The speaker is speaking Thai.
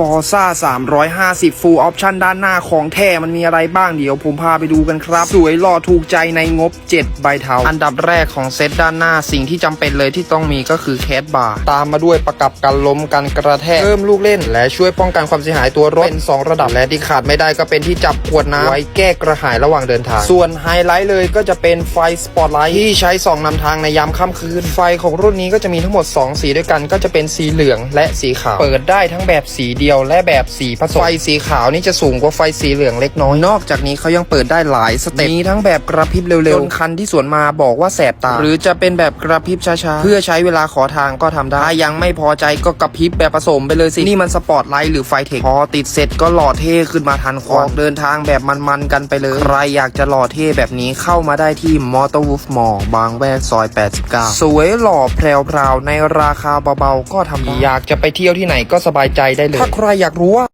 Forza 350 Full Option ด้านหน้าของแท้มันมีอะไรบ้างเดี๋ยวผมพาไปดูกันครับ สวยหล่อถูกใจในงบ 7 ใบเทา อันดับแรกของเซตด้านหน้าสิ่งที่จำเป็นเลยที่ต้องมีก็คือแคสบาร์ตามมาด้วยประกับกันล้มกันกระแทกเพิ่มลูกเล่น และช่วยป้องกันความเสียหายตัวรถเป็น 2 ระดับและที่ขาดไม่ได้ก็เป็นที่จับขวดน้ำไว้แก้กระหายระหว่างเดินทาง ส่วนไฮไลท์เลยก็จะเป็นไฟสปอตไลท์ที่ใช้ส่องนำทางในยามค่ำคืนไฟของรุ่นนี้ก็จะมีทั้งหมด 2 สีด้วยกันก็จะเป็นสีเหลืองและสีขาวเปิดได้ทั้งแบบสีเดียวและแบบสีผสม ไฟสีขาวนี่จะสูงกว่าไฟสีเหลืองเล็กน้อย นอกจากนี้เขายังเปิดได้หลายสเต็ป มีทั้งแบบกระพริบเร็วๆ จนคันที่สวนมาบอกว่าแสบตา หรือจะเป็นแบบกระพริบช้าๆ เพื่อใช้เวลาขอทางก็ทำได้ถ้ายังไม่พอใจก็กระพริบแบบผสมไปเลยสิ นี่มันสปอตไลท์หรือไฟเทค พอติดเสร็จก็หล่อเท่ขึ้นมาทันควันออกเดินทางแบบมันๆกันไปเลย ใครอยากจะหล่อเท่แบบนี้เข้ามาได้ที่มอเตอร์วูฟมอลบางแวกซอย 89 สวยหล่อแพรวๆในราคาเบาๆก็ทำได้อยากจะไปเที่ยวที่ไหนก็สบายใจได้เลยถ้าใครอยากรู้ว่า